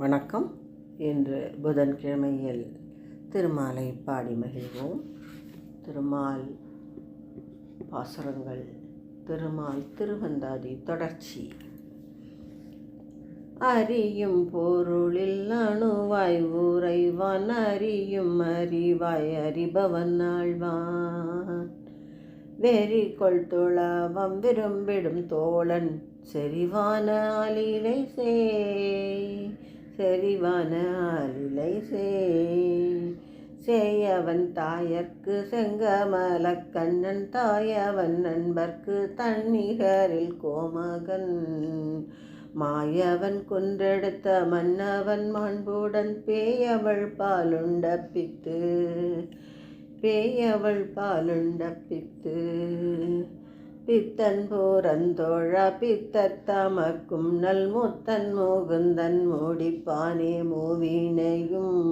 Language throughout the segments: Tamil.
வணக்கம். இன்று புதன்கிழமையில் திருமாலை பாடி மகிழ்வோம். திருமால் பாசுரங்கள் திருமால் திருவந்தாதி தொடர்ச்சி. அறியும் பொருளில் அணுவாய் உறைவான் அறியும் அறிவாய் அறிபவன் ஆழ்வான். வெறி கொள் துளவம் விரும்பிடும் தோழன் செறிவான அலிலை சேய் செறிவான அருளை சேயவன் தாயர்க்கு செங்கமல கண்ணன் தாயவன் நண்பர்க்கு தன்னிகரில் கோமகன். மாயவன் குன்றெடுத்த மன்னவன் மாண்புடன் பேயவள் பாலுண்டப்பித்து பேயவள் பாலுண்டப்பித்து. பித்தன் போரந்தோழ பித்தத்தமக்கும் நல் முத்தன் முகுந்தன் மூடிப்பானே மூவினையும்.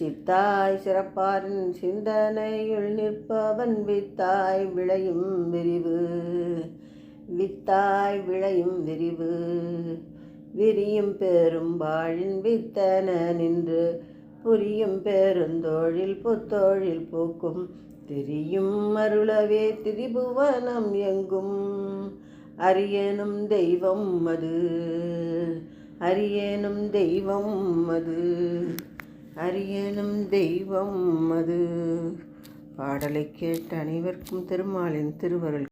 சித்தாய் சிறப்பாரின் சிந்தனையுள் நிற்பவன் வித்தாய் விளையும் விரிவு. வித்தாய் விளையும் விரிவு. விரியும் பெரும் வாழின் வித்தன நின்று புரியும் பெருந்தோழில் புத்தோழில் பூக்கும் திரியும் அருளவே திரிபுவனம் எங்கும். அரியனும் தெய்வம் அது. அரியனும் தெய்வம் அது. அரியனும் தெய்வம் அது. பாடலை கேட்ட அனைவருக்கும் திருமாலின் திருவருள்